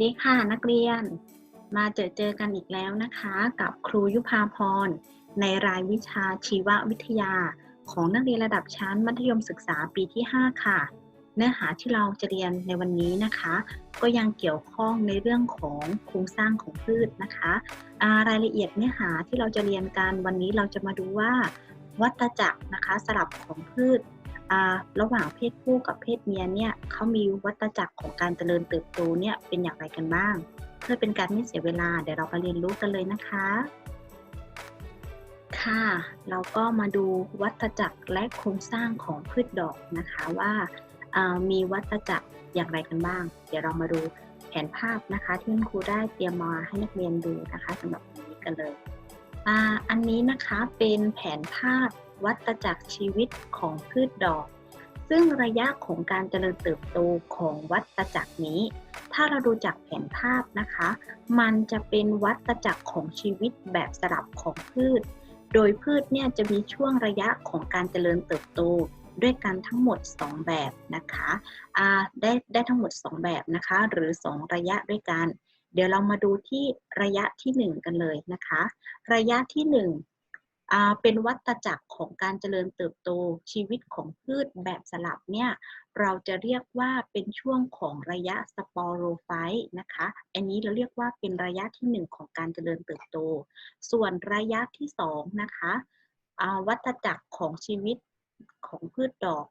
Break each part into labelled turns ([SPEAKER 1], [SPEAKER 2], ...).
[SPEAKER 1] ดีค่ะนักเรียน มาเจอเจอกันอีกแล้วนะคะ กับครูยุพาพร ในรายวิชาชีววิทยา ของนักเรียนระดับชั้นมัธยมศึกษาปีที่ 5 ค่ะ เนื้อหาที่เราจะเรียนในวันนี้นะคะ ก็ยังเกี่ยวข้องในเรื่องของโครงสร้างของพืชนะคะารายละเอียดเนื้อหาที่เราจะเรียนกันวันนี้เราจะมาดูว่า วัฏจักรนะคะสลับของพืช ระหว่างเพศผู้กับเพศเมียเนี่ยเขามีวัฏจักรของการเจริญเติบโตเนี่ยเป็นอย่างไรกันบ้าง เพื่อเป็นการไม่เสียเวลาเดี๋ยวเราไปเรียนรู้กันเลยนะคะ ค่ะเราก็มาดูวัฏจักรและโครงสร้างของพืชดอกนะคะว่าามีวัฏจักรอย่างไรกันบ้าง เดี๋ยวเรามาดูแผนภาพนะคะที่คุณครูได้เตรียมมาให้นักเรียนดูนะคะสำหรับวันนี้กันเลยออันนี้นะคะเป็นแผนภาพ วัฏจักรชีวิตของพืชดอก ซึ่งระยะของการเจริญเติบโตของวัฏจักรนี้ ถ้าเราดูจากแผนภาพนะคะ มันจะเป็นวัฏจักรของชีวิตแบบสลับของพืช โดยพืชเนี่ยจะมีช่วงระยะของการเจริญเติบโตด้วยกันทั้งหมด 2 แบบนะคะได้ได้ทั้งหมด 2 แบบนะคะ หรือ 2 ระยะด้วยกัน เดี๋ยวเรามาดูที่ระยะที่ 1 กันเลยนะคะ ระยะที่1อ่า เป็นวัฏจักรของการเจริญเติบโตชีวิตของพืชแบบสลับเนี่ยเราจะเรียกว่าเป็นช่วงของระยะสปอโรไฟต์นะคะ อันนี้เราเรียกว่าเป็นระยะที่ 1 ของการเจริญเติบโต ส่วนระยะที่ 2 นะคะวัฏจักรของชีวิตของพืชดอก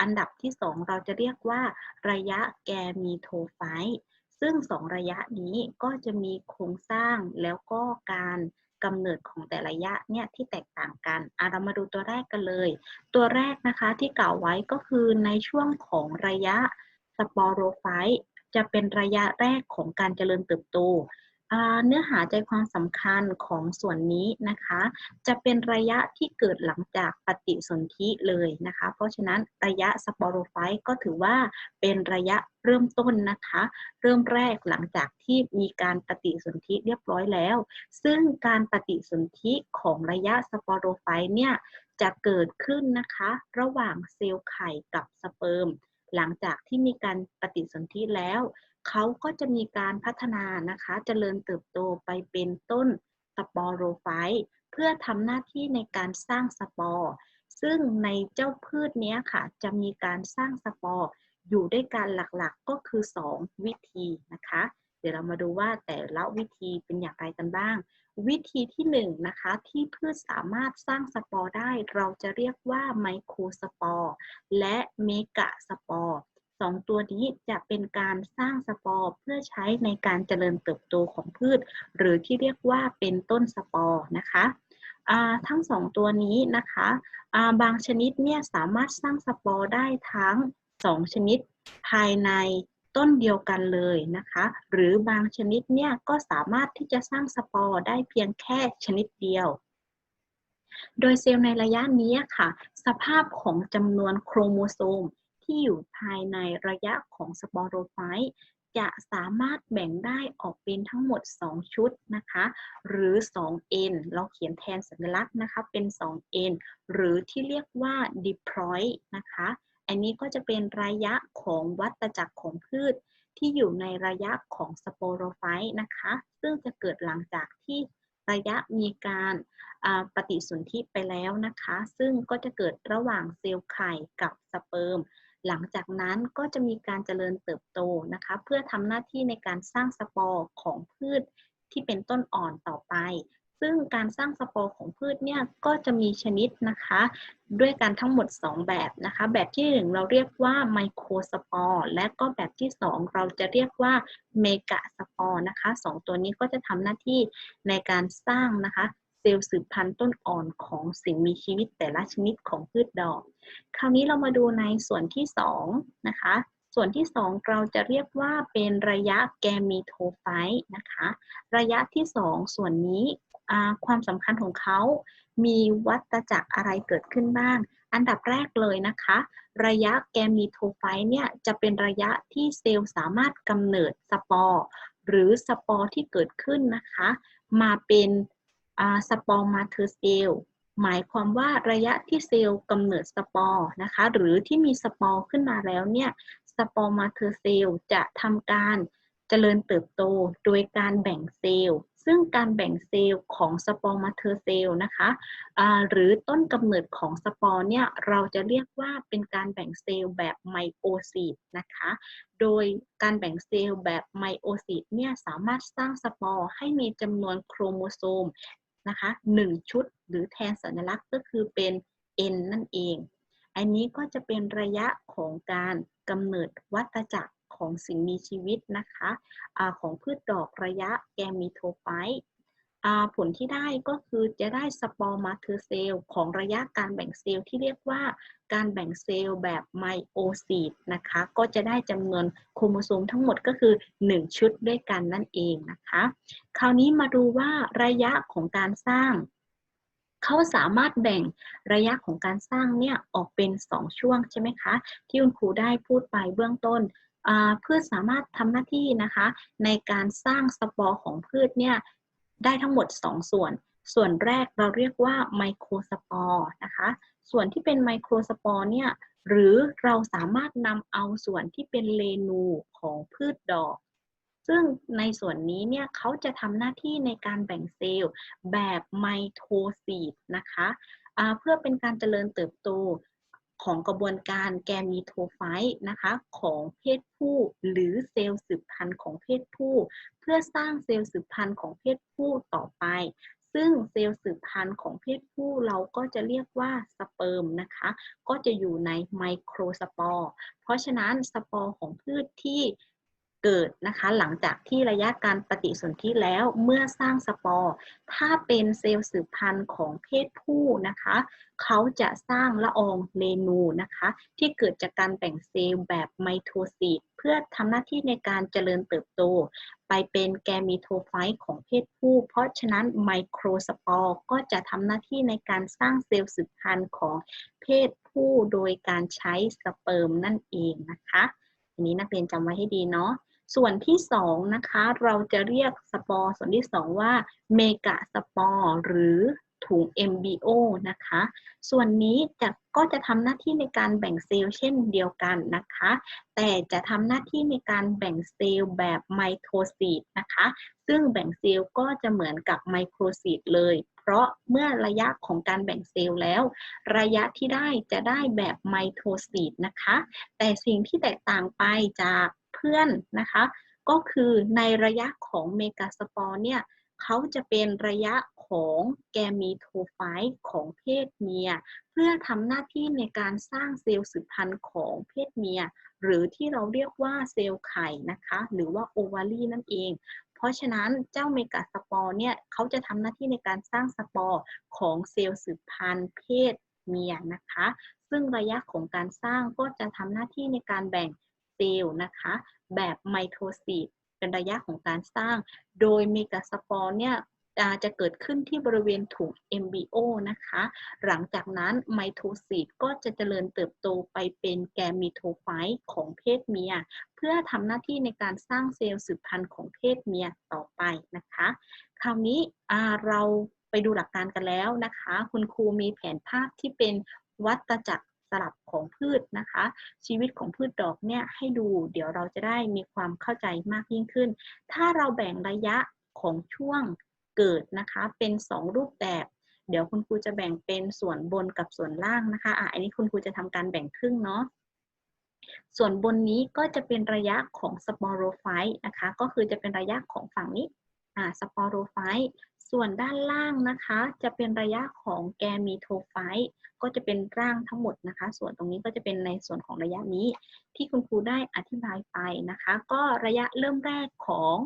[SPEAKER 1] อันดับที่ 2 เราจะเรียกว่า ระยะแกมีโทไฟต์ซึ่ง 2 ระยะนี้ก็จะมีโครงสร้างแล้วก็การ กำเนิดของแต่ละระยะเนี่ยที่แตกต่างกันอะเรามาดูตัวแรกกันเลย ตัวแรกนะคะที่กล่าวไว้ก็คือในช่วงของระยะสปอโรไฟต์จะเป็นระยะแรกของการเจริญเติบโต เนื้อหาใจความสำคัญของส่วนนี้นะคะ จะเป็นระยะที่เกิดหลังจากปฏิสนธิเลยนะคะ เพราะฉะนั้นระยะสปอโรไฟต์ก็ถือว่าเป็นระยะเริ่มต้นนะคะ เริ่มแรกหลังจากที่มีการปฏิสนธิเรียบร้อยแล้ว ซึ่งการปฏิสนธิของระยะสปอโรไฟต์เนี่ยจะเกิดขึ้นนะคะ ระหว่างเซลล์ไข่กับสเปิร์มหลังจากที่มีการปฏิสนธิแล้ว เขาก็จะมีการพัฒนานะคะเจริญเติบโตไปเป็นต้นสปอโรไฟต์เพื่อทำหน้าที่ในการสร้างสปอร์ ซึ่งในเจ้าพืชนี้ค่ะ จะมีการสร้างสปอร์อยู่ด้วยกันหลักๆก็คือ 2 วิธีนะคะ เดี๋ยวเรามาดูว่าแต่ละวิธีเป็นอย่างไรกันบ้าง วิธีที่1นงนะคะที่พืชสามารถสร้างสปอร์ได้ เราจะเรียกว่าไมโครสปอร์และเมกะสปอร์ สองตัวนี้จะเป็นการสร้างสปอร์เพื่อใช้ในการเจริญเติบโตของพืช หรือที่เรียกว่าเป็นต้นสปอร์นะคะทั้งสองตัวนี้นะคะบางชนิดเนี่ยสามารถสร้างสปอร์ได้ทั้ง2ชนิดภายในต้นเดียวกันเลยนะคะ หรือบางชนิดเนี่ยก็สามารถที่จะสร้างสปอร์ได้เพียงแค่ชนิดเดียว โดยเซลล์ในระยะนี้ค่ะ สภาพของจำนวนโครโมโซม ที่อยู่ภายในระยะของสปอโรไฟต์จะสามารถแบ่งได้ออกเป็นทั้งหมด 2 ชุดนะคะ หรือ 2n เราเขียนแทนสัญลักษณ์นะคะ เป็น 2n หรือที่เรียกว่า diploid นะคะ อันนี้ก็จะเป็นระยะของวัฏจักรของพืช ที่อยู่ในระยะของสปอโรไฟต์นะคะ ซึ่งจะเกิดหลังจากที่ระยะมีการปฏิสนธิไปแล้วนะคะ ซึ่งก็จะเกิดระหว่างเซลล์ไข่กับสเปิร์ม หลังจากนั้นก็จะมีการเจริญเติบโตนะคะ เพื่อทำหน้าที่ในการสร้างสปอร์ของพืชที่เป็นต้นอ่อนต่อไป ซึ่งการสร้างสปอร์ของพืชเนี่ยก็จะมีชนิดนะคะ ด้วยกันทั้งหมด 2 แบบนะคะ แบบที่ 1 เราเรียกว่าไมโครสปอร์และก็แบบที่ 2 เราจะเรียกว่าเมกะสปอร์นะคะ 2 ตัวนี้ก็จะทำหน้าที่ในการสร้างนะคะ ซลล์สืบพันธุ์ต้นอ่อนของสิ่งมีชีวิตแต่ละชนิดของพืชดอก คราวนี้เรามาดูในส่วนที่2นะคะ ส่วนที่ 2 เราจะเรียกว่าเป็นระยะแกมีโทไฟต์นะคะ ระยะที่ 2 ส่วนนี้ความสำคัญของเขา มีวัตจักรอะไรเกิดขึ้นบ้าง อันดับแรกเลยนะคะ ระยะแกมีโทไฟต์เนี่ยจะเป็นระยะที่เซลล์สามารถกำเนิดสปอร์หรือสปอร์ที่เกิดขึ้นนะคะ มาเป็น สปอร์มาเทอร์เซลหมายความว่าระยะที่เซลล์กำเนิดสปอร์นะคะ หรือที่มีสปอร์ขึ้นมาแล้วเนี่ยสปอร์มาเทอร์เซลจะทำการเจริญเติบโตโดยการแบ่งเซลล์ ซึ่งการแบ่งเซลล์ของสปอร์มาเทอร์เซลนะคะอ่าหรือต้นกำเนิดของสปอร์เนี่ยเราจะเรียกว่าเป็นการแบ่งเซลล์แบบไมโอซีตนะคะ โดยการแบ่งเซลล์แบบไมโอซีตเนี่ยสามารถสร้างสปอร์ให้มีจำนวนโครโมโซม นะคะ1ชุดหรือแทนสัญลักษณ์ก็คือเป็น N นั่นเอง อันนี้ก็จะเป็นระยะของการกำเนิดวัฏจักรของสิ่งมีชีวิตนะคะอะของพืชดอกระยะแกมีโทไฟต์ ผลที่ได้ก็คือจะได้สปอร์มาเทอร์เซลของระยะการแบ่งเซลล์ที่เรียกว่าการแบ่งเซลล์แบบไมโอซีตนะคะ ก็จะได้จำนวนโครโมโซมทั้งหมดก็คือ 1 ชุดด้วยกันนั่นเองนะคะ คราวนี้มาดูว่าระยะของการสร้าง เขาสามารถแบ่งระยะของการสร้างเนี่ยออกเป็น 2 ช่วงใช่ไหมคะ ที่คุณครูได้พูดไปเบื้องต้นอ่าพืชสามารถทำหน้าที่นะคะ ในการสร้างสปอร์ของพืชเนี่ย ได้ทั้งหมด 2 ส่วน ส่วนแรกเราเรียกว่าไมโครสปอร์นะคะ ส่วนที่เป็นไมโครสปอร์เนี่ยหรือเราสามารถนำเอาส่วนที่เป็นเลนูของพืชดอก ซึ่งในส่วนนี้เนี่ยเขาจะทำหน้าที่ในการแบ่งเซลล์แบบไมโทซีตนะคะเพื่อเป็นการเจริญเติบโต ของกระบวนการแกมีโทไฟต์นะคะของเพศผู้หรือเซลล์สืบพันธุ์ของเพศผู้ เพื่อสร้างเซลล์สืบพันธุ์ของเพศผู้ต่อไป ซึ่งเซลล์สืบพันธุ์ของเพศผู้เราก็จะเรียกว่าสเปิร์มนะคะ ก็จะอยู่ในไมโครสปอร์ เพราะฉะนั้นสปอร์ของพืชที่ เกิดนะคะหลังจากที่ระยะการปฏิสนธิแล้วเมื่อสร้างสปอร์ ถ้าเป็นเซลล์สืบพันธุ์ของเพศผู้นะคะเขาจะสร้างละอองเรนูนะคะ ที่เกิดจากการแบ่งเซลล์แบบไมโทซีตเพื่อทำหน้าที่ในการเจริญเติบโต ไปเป็นแกมีโทไฟต์ของเพศผู้ เพราะฉะนั้นไมโครสปอร์ก็จะทำหน้าที่ในการสร้างเซลล์สืบพันธุ์ของเพศผู้โดยการใช้สเปิร์มนั่นเองนะคะอันนี้นักเรียนจำไว้ให้ดีเนาะ ส่วนที่สองนะคะเราจะเรียกสปอร์ส่วนที่สองว่าเมกะสปอร์หรือถุง MBO นะคะ ส่วนนี้จะก็จะทำหน้าที่ในการแบ่งเซลล์เช่นเดียวกันนะคะ แต่จะทำหน้าที่ในการแบ่งเซลล์แบบไมโทซีตนะคะ ซึ่งแบ่งเซลล์ก็จะเหมือนกับไมโครซีตเลย เพราะเมื่อระยะของการแบ่งเซลล์แล้ว ระยะที่ได้จะได้แบบไมโทซีตนะคะ แต่สิ่งที่แตกต่างไปจาก เพื่อนนะคะ ก็คือในระยะของเมกาสปอร์เนี่ยเขาจะเป็นระยะของแกมีโทไฟของเพศเมีย เพื่อทำหน้าที่ในการสร้างเซลล์สืบพันธุ์ของเพศเมีย หรือที่เราเรียกว่าเซลล์ไข่นะคะ หรือว่าโอวารีนั่นเอง เพราะฉะนั้นเจ้าเมกาสปอร์เนี่ยเขาจะทำหน้าที่ในการสร้างสปอร์ของเซลล์สืบพันธุ์เพศเมียนะคะ ซึ่งระยะของการสร้างก็จะทำหน้าที่ในการแบ่ง เซลล์นะคะ แบบไมโทซีตเป็นระยะของการสร้าง โดยเมกาสปอร์เนี่ยจะเกิดขึ้นที่บริเวณถุง MBO นะคะ หลังจากนั้นไมโทซีตก็จะเจริญเติบโตไปเป็นแกมีโทไฟต์ของเพศเมีย เพื่อทำหน้าที่ในการสร้างเซลล์สืบพันธุ์ของเพศเมียต่อไปนะคะ คราวนี้เราไปดูหลักการกันแล้วนะคะ คุณครูมีแผนภาพที่เป็นวัฏจักร สลับของพืชนะคะ ชีวิตของพืชดอกเนี่ยให้ดู เดี๋ยวเราจะได้มีความเข้าใจมากยิ่งขึ้น ถ้าเราแบ่งระยะของช่วงเกิดนะคะเป็น 2 รูปแบบ เดี๋ยวคุณครูจะแบ่งเป็นส่วนบนกับส่วนล่างนะคะอะอันนี้คุณครูจะทำการแบ่งครึ่งเนาะส่วนบนนี้ก็จะเป็นระยะของสปอโรไฟต์นะคะ ก็คือจะเป็นระยะของฝั่งนี้อ่าสปอโรไฟต์ ส่วนด้านล่างนะคะ จะเป็นระยะของแกมีโทไฟต์ก็จะเป็นร่างทั้งหมดนะคะ ส่วนตรงนี้ก็จะเป็นในส่วนของระยะนี้ ที่คุณครูได้อธิบายไปนะคะ ก็ระยะเริ่มแรกของ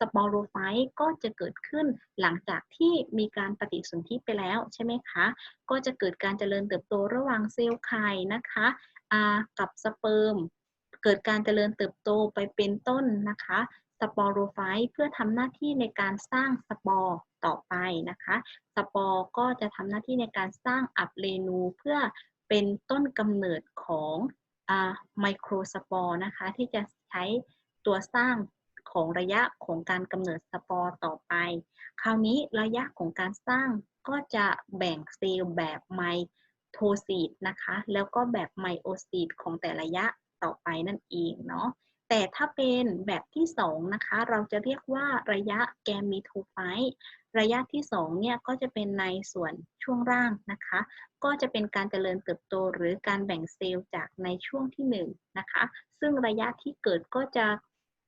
[SPEAKER 1] สปอโรไฟต์ก็จะเกิดขึ้นหลังจากที่มีการปฏิสนธิไปแล้วใช่ไหมคะ ก็จะเกิดการเจริญเติบโตระหว่างเซลล์ไข่นะคะกับสเปิร์ม เกิดการเจริญเติบโตไปเป็นต้นนะคะ สปอโรไฟต์เพื่อทำหน้าที่ในการสร้างสปอร์ต่อไปนะคะ สปอร์ก็จะทำหน้าที่ในการสร้างอับเรนูเพื่อเป็นต้นกำเนิดของไมโครสปอร์นะคะ ที่จะใช้ตัวสร้างของระยะของการกำเนิดสปอร์ต่อไป คราวนี้ระยะของการสร้างก็จะแบ่งเซลล์แบบไมโทซีตนะคะ แล้วก็แบบไมโอซีตของแต่ระยะต่อไปนั่นเองเนาะ แต่ถ้าเป็นแบบที่สองนะคะ เราจะเรียกว่าระยะแกมีโทไฟต์ระยะที่สองเนี่ย ก็จะเป็นในส่วนช่วงร่างนะคะ ก็จะเป็นการเจริญเติบโตหรือการแบ่งเซลล์จากในช่วงที่หนึ่งนะคะ ซึ่งระยะที่เกิดก็จะ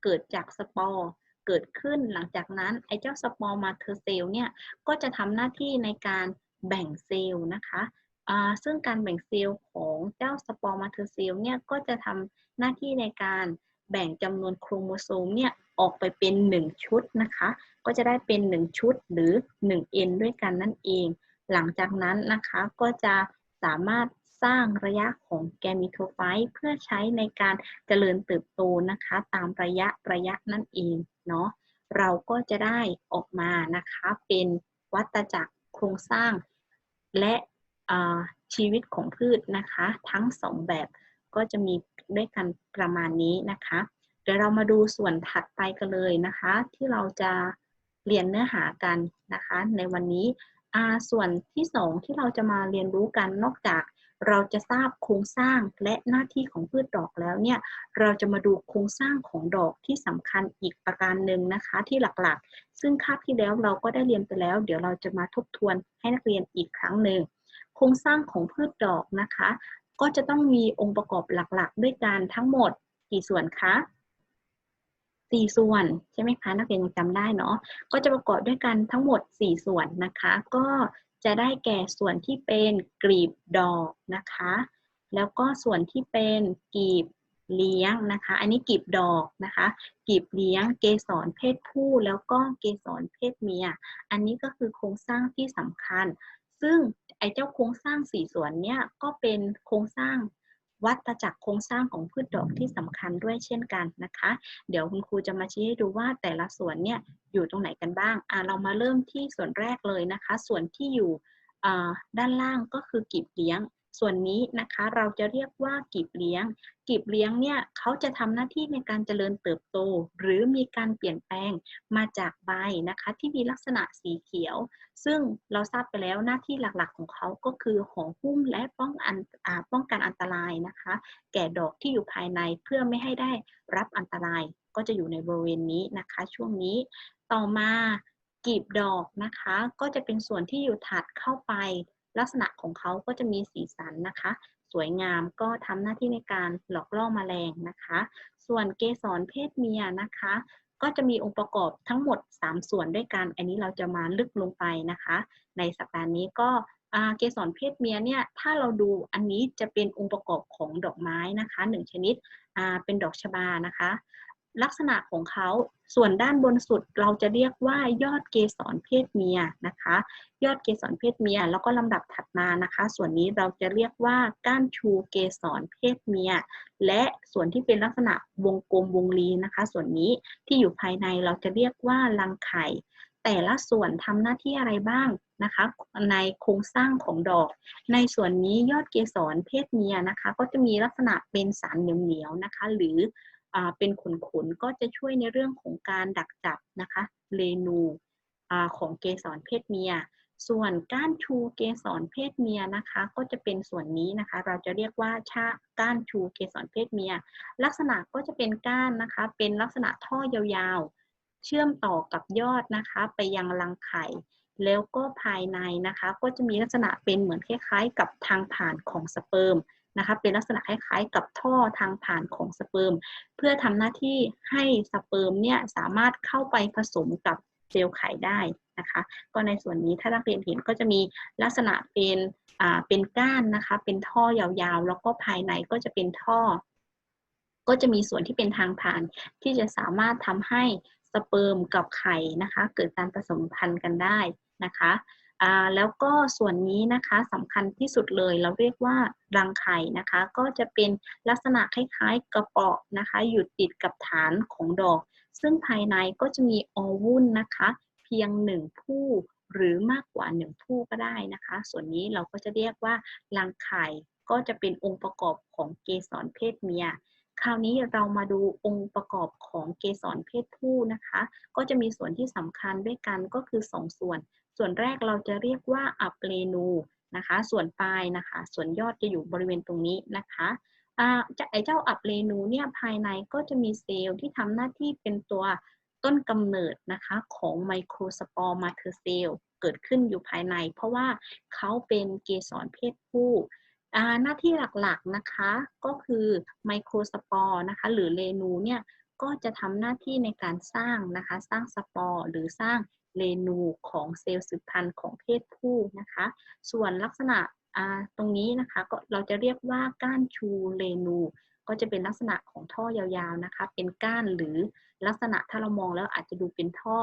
[SPEAKER 1] เกิดจากสปอร์เกิดขึ้นหลังจากนั้น ไอ้เจ้าสปอร์มาเทอร์เซลเนี่ย ก็จะทำหน้าที่ในการแบ่งเซลล์นะคะซึ่งการแบ่งเซลล์ของเจ้าสปอร์มาเทอร์เซลเนี่ย ก็จะทำหน้าที่ในการ แบ่งจำนวนโครโมโซมเนี่ยออกไปเป็น 1 ชุดนะคะ ก็จะได้เป็น 1 ชุดหรือ 1N ด้วยกันนั่นเอง หลังจากนั้นนะคะก็จะสามารถสร้างระยะของแกมิโทไฟต์เพื่อใช้ในการเจริญเติบโตนะคะ ตามระยะระยะนั่นเองเนาะเราก็จะได้ออกมานะคะเป็นวัตจักรโครงสร้างและชีวิตของพืชนะคะ ทั้งสองแบบ ก็จะมีด้วยกันประมาณนี้นะคะ เดี๋ยวเรามาดูส่วนถัดไปกันเลยนะคะ ที่เราจะเรียนเนื้อหากันนะคะ ในวันนี้ส่วนที่สองที่เราจะมาเรียนรู้กันนอกจากเราจะทราบโครงสร้างและหน้าที่ของพืชดอกแล้วเนี่ย เราจะมาดูโครงสร้างของดอกที่สำคัญอีกประการหนึ่งนะคะที่หลักๆ ซึ่งคาบที่แล้วเราก็ได้เรียนไปแล้ว เดี๋ยวเราจะมาทบทวนให้นักเรียนอีกครั้งหนึ่งโครงสร้างของพืชดอกนะคะ ก็จะต้องมีองค์ประกอบหลักๆ ด้วยกันทั้งหมดกี่ส่วนคะสี่ส่วนใช่ไหมคะนักเรียนยังจำได้เนาะก็จะประกอบด้วยกันทั้งหมด 4 ส่วนนะคะ ก็จะได้แก่ส่วนที่เป็นกลีบดอกนะคะ แล้วก็ส่วนที่เป็นกลีบเลี้ยงนะคะ อันนี้กลีบดอกนะคะกลีบเลี้ยงเกสรเพศผู้ แล้วก็เกสรเพศเมีย อันนี้ก็คือโครงสร้างที่สำคัญ ซึ่ง ไอ้เจ้าโครงสร้างสี่ส่วนเนี้ยก็เป็นโครงสร้างวัตจักรโครงสร้างของพืชดอกที่สำคัญด้วยเช่นกันนะคะ เดี๋ยวคุณครูจะมาชี้ให้ดูว่าแต่ละส่วนเนี่ยอยู่ตรงไหนกันบ้างอ่าเรามาเริ่มที่ส่วนแรกเลยนะคะ ส่วนที่อยู่ด้านล่างก็คือกีบเลี้ยง ส่วนนี้นะคะเราจะเรียกว่ากีบเลี้ยง กีบเลี้ยงเนี่ยเขาจะทำหน้าที่ในการเจริญเติบโต หรือมีการเปลี่ยนแปลงมาจากใบนะคะ ที่มีลักษณะสีเขียว ซึ่งเราทราบไปแล้วหน้าที่หลักๆของเขาก็คือห่อหุ้มและป้องกันป้องกันอันตรายนะคะ แก่ดอกที่อยู่ภายในเพื่อไม่ให้ได้รับอันตรายก็จะอยู่ในบริเวณนี้นะคะ ช่วงนี้ต่อมากีบดอกนะคะ ก็จะเป็นส่วนที่อยู่ถัดเข้าไป ลักษณะของเขาก็จะมีสีสันนะคะ สวยงามก็ทำหน้าที่ในการหลอกล่อมแมลงนะคะ ส่วนเกสรเพศเมียนะคะ ก็จะมีองค์ประกอบทั้งหมด 3 ส่วนด้วยกัน อันนี้เราจะมาลึกลงไปนะคะ ในสัปดาห์นี้ก็เกสรเพศเมียเนี่ยถ้าเราดูอันนี้จะเป็นองค์ประกอบของดอกไม้นะคะหนึ่งชนิดเป็นดอกชบานะคะ ลักษณะของเขาส่วนด้านบนสุดเราจะเรียกว่ายอดเกสรเพศเมียนะคะ ยอดเกสรเพศเมีย แล้วก็ลำดับถัดมานะคะ ส่วนนี้เราจะเรียกว่าก้านชูเกสรเพศเมีย และส่วนที่เป็นลักษณะวงกลมวงรีนะคะ ส่วนนี้ที่อยู่ภายในเราจะเรียกว่ารังไข่ แต่ละส่วนทำหน้าที่อะไรบ้างนะคะ ในโครงสร้างของดอก ในส่วนนี้ยอดเกสรเพศเมียนะคะ ก็จะมีลักษณะเป็นสารเหนียวๆนะคะ หรือ เป็นขนๆก็จะช่วยในเรื่องของการดักจับนะคะเรนูของเกสรเพศเมีย ส่วนก้านชูเกสรเพศเมียนะคะ ก็จะเป็นส่วนนี้นะคะ เราจะเรียกว่าชาก้านชูเกสรเพศเมีย ลักษณะก็จะเป็นก้านนะคะ เป็นลักษณะท่อยาวๆ เชื่อมต่อกับยอดนะคะ ไปยังรังไข่ แล้วก็ภายในนะคะ ก็จะมีลักษณะเป็นเหมือนคล้ายๆ กับทางผ่านของสเปิร์ม นะคะเป็นลักษณะคล้ายๆ กับท่อทางผ่านของสเปิร์มเพื่อทำหน้าที่ให้สเปิร์มเนี่ยสามารถเข้าไปผสมกับเซลล์ไข่ได้นะคะก็ในส่วนนี้ถ้านักเรียนเห็นก็จะมีลักษณะเป็นอ่าเป็นก้านนะคะเป็นท่อยาวๆ แล้วก็ภายในก็จะเป็นท่อ ก็จะมีส่วนที่เป็นทางผ่าน ที่จะสามารถทำให้สเปิร์มกับไข่นะคะ เกิดการผสมพันธุ์กันได้นะคะ แล้วก็ส่วนนี้นะคะสำคัญที่สุดเลยเราเรียกว่ารังไข่นะคะ ก็จะเป็นลักษณะคล้ายๆกระเปาะนะคะ อยู่ติดกับฐานของดอก ซึ่งภายในก็จะมีอวุ้นนะคะ เพียงหนึ่งผู้หรือมากกว่าหนึ่งผู้ก็ได้นะคะ ส่วนนี้เราก็จะเรียกว่ารังไข่ก็จะเป็นองค์ประกอบของเกสรเพศเมีย คราวนี้เรามาดูองค์ประกอบของเกสรเพศผู้นะคะ ก็จะมีส่วนที่สำคัญด้วยกันก็คือ2ส่วน ส่วนแรกเราจะเรียกว่าอัปเลนูนะคะ ส่วนปลายนะคะ ส่วนยอดจะอยู่บริเวณตรงนี้นะคะอ่าจะไอเจ้าอับเรนูเนี่ยภายในก็จะมีเซลล์ที่ทำหน้าที่เป็นตัวต้นกำเนิดนะคะของไมโครสปอร์มาเทอร์เซลล์เกิดขึ้นอยู่ภายใน เพราะว่าเขาเป็นเกสรเพศผู้หน้าที่หลักๆนะคะก็คือไมโครสปอร์นะคะหรือเรนูเนี่ยก็จะทำหน้าที่ในการสร้างนะคะสร้างสปอร์หรือสร้าง เรนูของเซลล์สืบพันธุ์ของเพศผู้นะคะ ส่วนลักษณะตรงนี้นะคะก็เราจะเรียกว่าก้านชูเรนู ก็จะเป็นลักษณะของท่อยาวๆนะคะ เป็นก้านหรือลักษณะถ้าเรามองแล้วอาจจะดูเป็นท่อ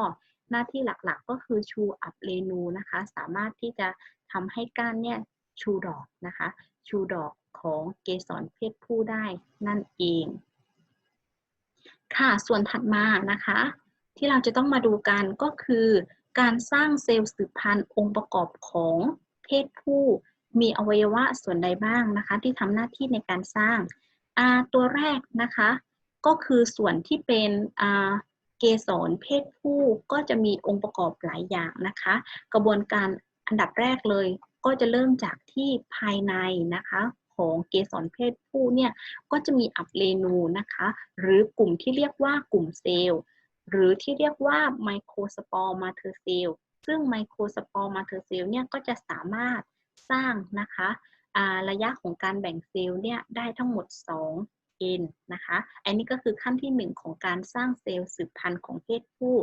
[SPEAKER 1] หน้าที่หลักๆ ก็คือชูอับเรนูนะคะ สามารถที่จะทำให้ก้านเนี่ยชูดอกนะคะ ชูดอกของเกสรเพศผู้ได้นั่นเอง ค่ะส่วนถัดมานะคะ ที่เราจะต้องมาดูกันก็คือ การสร้างเซลล์สืบพันธุ์องค์ประกอบของเพศผู้มีอวัยวะส่วนใดบ้างนะคะ ที่ทำหน้าที่ในการสร้างตัวแรกนะคะ ก็คือส่วนที่เป็นเกสรเพศผู้ก็จะมีองค์ประกอบหลายอย่างนะคะ กระบวนการอันดับแรกเลยก็จะเริ่มจากที่ภายในนะคะของเกสรเพศผู้เนี่ยก็จะมีอับเรนูนะคะ หรือกลุ่มที่เรียกว่ากลุ่มเซลล์ หรือที่เรียกว่าไมโครสปอร์มาเทอร์เซลซึ่งไมโครสปอร์มาเทอร์เซลเนี่ยก็จะสามารถสร้างนะคะระยะของการแบ่งเซลล์เนี่ยได้ทั้งหมด 2 n นะคะ อันนี้ก็คือขั้นที่ 1 ของการสร้างเซลล์สืบพันธุ์ของเพศผู้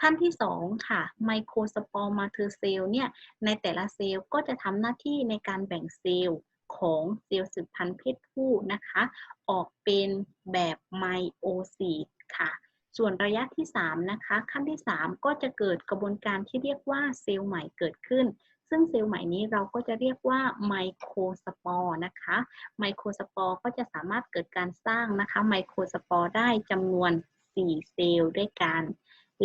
[SPEAKER 1] ขั้นที่ 2 ค่ะไมโครสปอร์มาเทอร์เซลล์เนี่ยในแต่ละเซลล์ก็จะทำหน้าที่ในการแบ่งเซลล์ของเซลล์สืบพันธุ์เพศผู้นะคะ ออกเป็นแบบไมโอซีตค่ะ ส่วนระยะที่3นะคะขั้นที่ 3 ก็จะเกิดกระบวนการที่เรียกว่าเซลล์ใหม่เกิดขึ้น ซึ่งเซลล์ใหม่นี้เราก็จะเรียกว่าไมโครสปอร์นะคะไมโครสปอร์ก็จะสามารถเกิดการสร้างนะคะไมโครสปอร์ได้จำนวน 4 เซลล์ด้วยกัน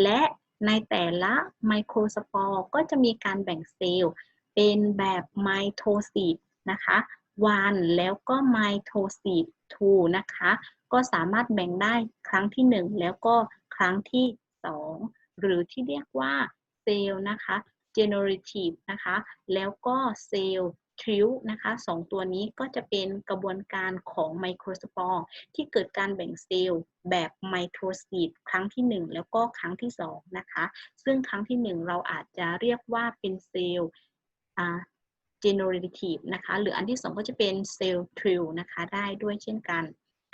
[SPEAKER 1] และในแต่ละไมโครสปอร์ก็จะมีการแบ่งเซลล์เป็นแบบไมโทซิสนะคะวันแล้วก็ไมโทซิส 2นะคะ ก็สามารถแบ่งได้ครั้งที่ 1 แล้วก็ครั้งที่ 2 หรือที่เรียกว่าเซลล์นะคะ generative นะคะ แล้วก็เซลล์ทริวนะคะสองตัวนี้ก็จะเป็นกระบวนการของไมโครสปอร์ที่เกิดการแบ่งเซลล์แบบไมโทซีดครั้งที่ 1 แล้วก็ครั้งที่ 2 นะคะ ซึ่งครั้งที่ 1 เราอาจจะเรียกว่าเป็นเซลล์ generative นะคะหรืออันที่2ก็จะเป็นเซลล์ทริวนะคะได้ด้วยเช่นกัน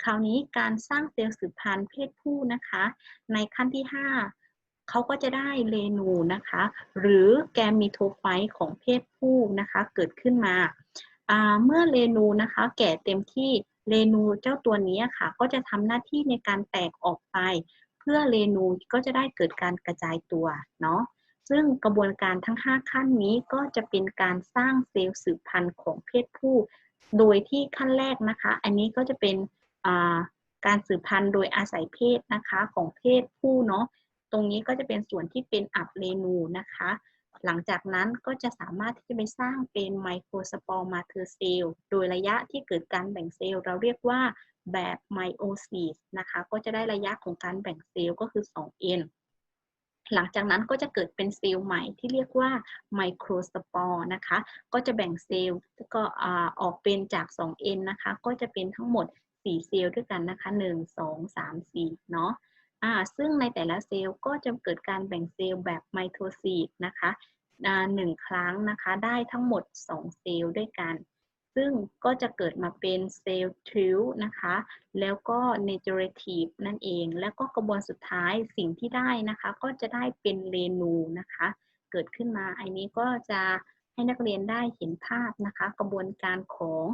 [SPEAKER 1] คราวนี้การสร้างเซลล์สืบพันธุ์เพศผู้นะคะ ในขั้นที่ 5 เขาก็จะได้เรนูนะคะ หรือแกมมิโทไฟต์ของเพศผู้นะคะเกิดขึ้นมา เมื่อเรนูนะคะแก่เต็มที่เรนูเจ้าตัวนี้ค่ะ ก็จะทำหน้าที่ในการแตกออกไป เพื่อเรนูก็จะได้เกิดการกระจายตัวเนาะ ซึ่งกระบวนการทั้ง 5 ขั้นนี้ก็จะเป็นการสร้างเซลล์สืบพันธุ์ของเพศผู้ โดยที่ขั้นแรกนะคะ อันนี้ก็จะเป็นการสืบพันธุ์โดยอาศัยเพศนะคะของเพศผู้เนาะ ตรงนี้ก็จะเป็นส่วนที่เป็นอับเรนูนะคะ หลังจากนั้นก็จะสามารถที่จะไปสร้างเป็นไมโครสปอร์มาเทอร์เซลล์โดยระยะที่เกิดการแบ่งเซลล์เราเรียกว่าแบบไมโอซีสนะคะ ก็จะได้ระยะของการแบ่งเซลล์ก็คือ 2n หลังจากนั้นก็จะเกิดเป็นเซลล์ใหม่ที่เรียกว่าไมโครสปอร์นะคะ ก็จะแบ่งเซลล์ก็ออกเป็นจาก 2n นะคะ ก็จะเป็นทั้งหมด 4 เซลล์ด้วยกันนะคะ 1 2 3 4 เนาะอ่าซึ่งในแต่ละเซลล์ก็จะเกิดการแบ่งเซลล์แบบไมโทซีสนะคะหนึ่งครั้งนะคะ ได้ทั้งหมด 2 เซลล์ด้วยกัน ซึ่งก็จะเกิดมาเป็นเซลล์ทริวนะคะ แล้วก็เนเจอเรทีฟนั่นเอง แล้วก็กระบวนสุดท้ายสิ่งที่ได้นะคะ ก็จะได้เป็นเรนูนะคะ เกิดขึ้นมาอันนี้ก็จะให้นักเรียนได้เห็นภาพนะคะ กระบวนการของ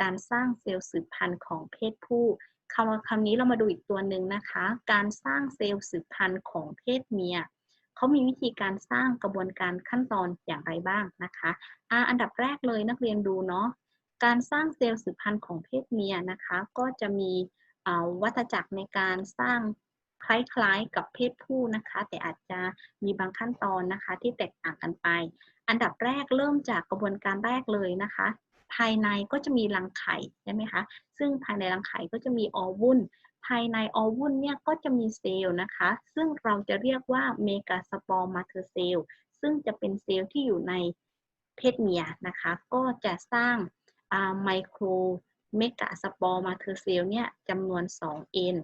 [SPEAKER 1] การสร้างเซลล์สืบพันธุ์ของเพศผู้คำคำนี้เรามาดูอีกตัวหนึ่งนะคะ การสร้างเซลล์สืบพันธุ์ของเพศเมียเขามีวิธีการสร้างกระบวนการขั้นตอนอย่างไรบ้างนะคะอะอันดับแรกเลยนักเรียนดูเนาะ การสร้างเซลล์สืบพันธุ์ของเพศเมียนะคะ ก็จะมีวัฏจักรในการสร้างคล้ายๆกับเพศผู้นะคะ แต่อาจจะมีบางขั้นตอนนะคะที่แตกต่างกันไป อันดับแรกเริ่มจากกระบวนการแรกเลยนะคะ ภายในก็จะมีรังไข่ใช่ไหมคะซึ่งภายในรังไข่ก็จะมีออวุ้นภายในออวุ้นเนี่ยก็จะมีเซลล์นะคะ ซึ่งเราจะเรียกว่าเมกาสปอร์มาเทอร์เซลล์ซึ่งจะเป็นเซลล์ที่อยู่ในเพศเมียนะคะ ก็จะสร้าง ไมโครเมกะสปอร์มาเทอร์เซลเนี่ยจำนวน 2n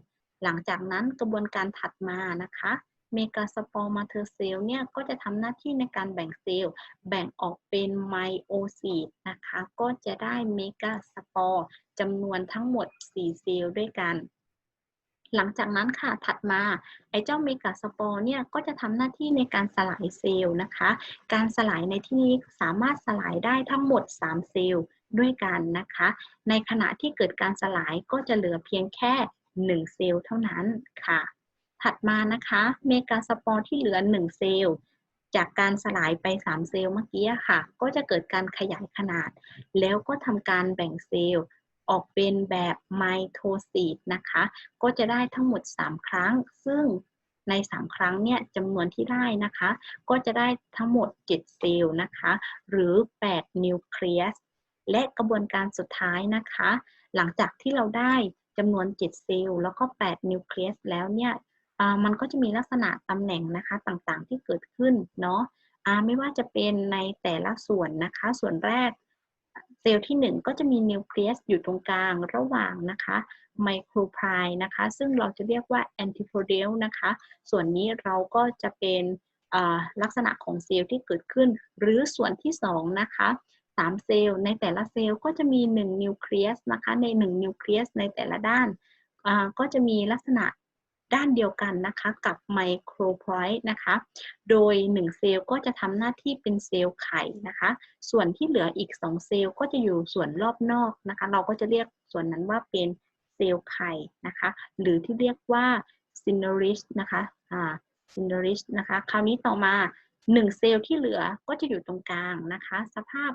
[SPEAKER 1] หลังจากนั้นกระบวนการถัดมานะคะเมกาสปอร์มาเทอร์เซลเนี่ยก็จะทำหน้าที่ในการแบ่งเซลล์ แบ่งออกเป็นไมโอซีตนะคะ ก็จะได้เมกาสปอร์จำนวนทั้งหมด 4 เซลล์ด้วยกัน หลังจากนั้นค่ะถัดมาไอ้เจ้าเมกาสปอร์เนี่ยก็จะทำหน้าที่ในการสลายเซลล์นะคะ การสลายในที่นี้สามารถสลายได้ทั้งหมด 3 เซลล์ ด้วยกันนะคะ ในขณะที่เกิดการสลายก็จะเหลือเพียงแค่ 1 เซลล์เท่านั้นค่ะ ถัดมานะคะเมกาสปอร์ที่เหลือ 1 เซลล์จากการสลายไป 3 เซลล์เมื่อกี้ค่ะ ก็จะเกิดการขยายขนาด แล้วก็ทำการแบ่งเซลล์ออกเป็นแบบไมโทซีตนะคะ ก็จะได้ทั้งหมด 3 ครั้ง ซึ่งใน 3 ครั้งเนี่ยจำนวนที่ได้นะคะ ก็จะได้ทั้งหมด 7 เซลล์นะคะ หรือ 8 นิวเคลียส และกระบวนการสุดท้ายนะคะ หลังจากที่เราได้จำนวน 7 เซลล์แล้วก็ 8 นิวเคลียสแล้วเนี่ยมันก็จะมีลักษณะตำแหน่งนะคะต่างๆที่เกิดขึ้นเนาะไม่ว่าจะเป็นในแต่ละส่วนนะคะ ส่วนแรกเซลล์ที่ 1 ก็จะมีนิวเคลียสอยู่ตรงกลางระหว่างนะคะไมโครไพร์นะคะ ซึ่งเราจะเรียกว่าแอนติโพเดลนะคะ ส่วนนี้เราก็จะเป็นลักษณะของเซลล์ที่เกิดขึ้น หรือส่วนที่ 2 นะคะ 3 เซลล์ ในแต่ละเซลล์ก็จะมี 1 นิวเคลียสนะคะ ใน 1 นิวเคลียสในแต่ละด้าน ก็จะมีลักษณะด้านเดียวกันนะคะกับไมโครไพร์นะคะ โดย 1 เซลล์ก็จะทำหน้าที่เป็นเซลล์ไข่นะคะ ส่วนที่เหลืออีก 2 เซลล์ก็จะอยู่ส่วนรอบนอกนะคะ เราก็จะเรียกส่วนนั้นว่าเป็นเซลล์ไข่นะคะ หรือที่เรียกว่าซินเนอริชนะคะอ่าซินเนอริชนะคะ คราวนี้ต่อมา 1 เซลล์ที่เหลือก็จะอยู่ตรงกลางนะคะ สภาพ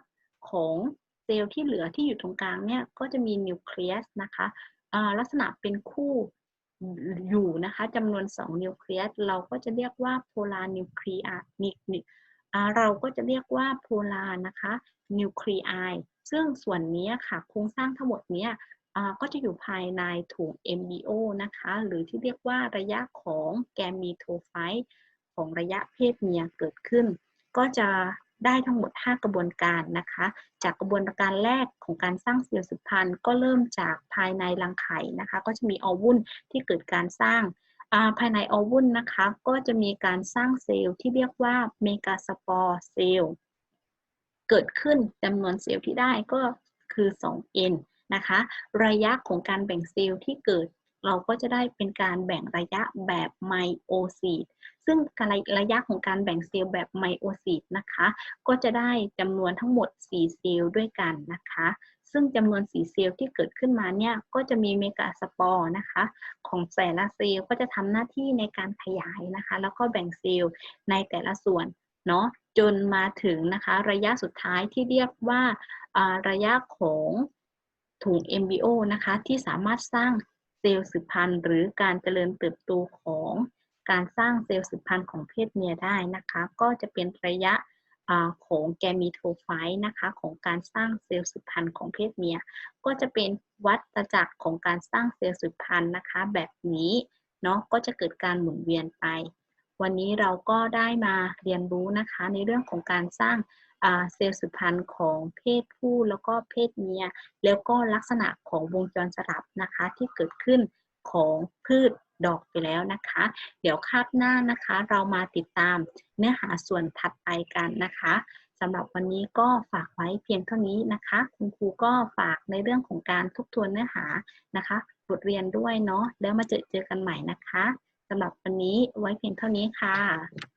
[SPEAKER 1] ของเซลล์ที่เหลือที่อยู่ตรงกลางเนี่ยก็จะมีนิวเคลียสนะคะลักษณะเป็นคู่อยู่นะคะจำนวน 2 นิวเคลียสเราก็จะเรียกว่าโพลาร์นิวเคลียนิกเราก็จะเรียกว่าโพลาร์นะคะนิวเคลียซึ่งส่วนนี้ค่ะโครงสร้างทั้งหมดนี้ก็จะอยู่ภายในถุง MBO นะคะ หรือที่เรียกว่าระยะของแกมมีโทไฟต์ของระยะเพศเมียเกิดขึ้น ก็จะ ได้ทั้งหมด 5 กระบวนการนะคะ จากกระบวนการแรกของการสร้างเซลล์สืบพันธุ์ก็เริ่มจากภายในรังไข่นะคะ ก็จะมีอวุ้นที่เกิดการสร้างภายในอวุ้นนะคะ ก็จะมีการสร้างเซลล์ที่เรียกว่าเมกาสปอร์เซลล์เกิดขึ้นจำนวนเซลล์ที่ได้ก็คือ 2n นะคะ ระยะของการแบ่งเซลล์ที่เกิด เราก็จะได้เป็นการแบ่งระยะแบบไมโอซีตซึ่งการระยะของการแบ่งเซลล์แบบไมโอซีตนะคะ ก็จะได้จำนวนทั้งหมด 4 เซลล์ด้วยกันนะคะ ซึ่งจำนวน 4 เซลล์ที่เกิดขึ้นมาเนี่ย ก็จะมีเมกาสปอร์นะคะ ของแต่ละเซลล์ก็จะทำหน้าที่ในการขยายนะคะ แล้วก็แบ่งเซลล์ในแต่ละส่วนเนาะจนมาถึงนะคะระยะสุดท้ายที่เรียกว่าระยะของถุง MBO นะคะ ที่สามารถสร้าง ล์สืบพันธุ์หรือการเจริญเติบโตของการสร้างเซลล์สืบพันธุ์ของเพศเมียได้นะคะ ก็จะเป็นระยะของแกมีโทไฟนะคะของการสร้างเซลล์สืบพันธุ์ของเพศเมีย ก็จะเป็นวัฏจักรของการสร้างเซลล์สืบพันธุ์นะคะ แบบนี้เนาะก็จะเกิดการหมุนเวียนไป วันนี้เราก็ได้มาเรียนรู้นะคะในเรื่องของการสร้าง เซลล์สืบพันธุ์ของเพศผู้แล้วก็เพศเมีย แล้วก็ลักษณะของวงจรสลับนะคะที่เกิดขึ้นของพืชดอกไปแล้วนะคะ เดี๋ยวคาบหน้านะคะเรามาติดตามเนื้อหาส่วนถัดไปกันนะคะสำหรับวันนี้ก็ฝากไว้เพียงเท่านี้นะคะ คุณครูก็ฝากในเรื่องของการทบทวนเนื้อหานะคะ บทเรียนด้วยเนาะแล้วมาเจอเจอกันใหม่นะคะสำหรับวันนี้ไว้เพียงเท่านี้ค่ะ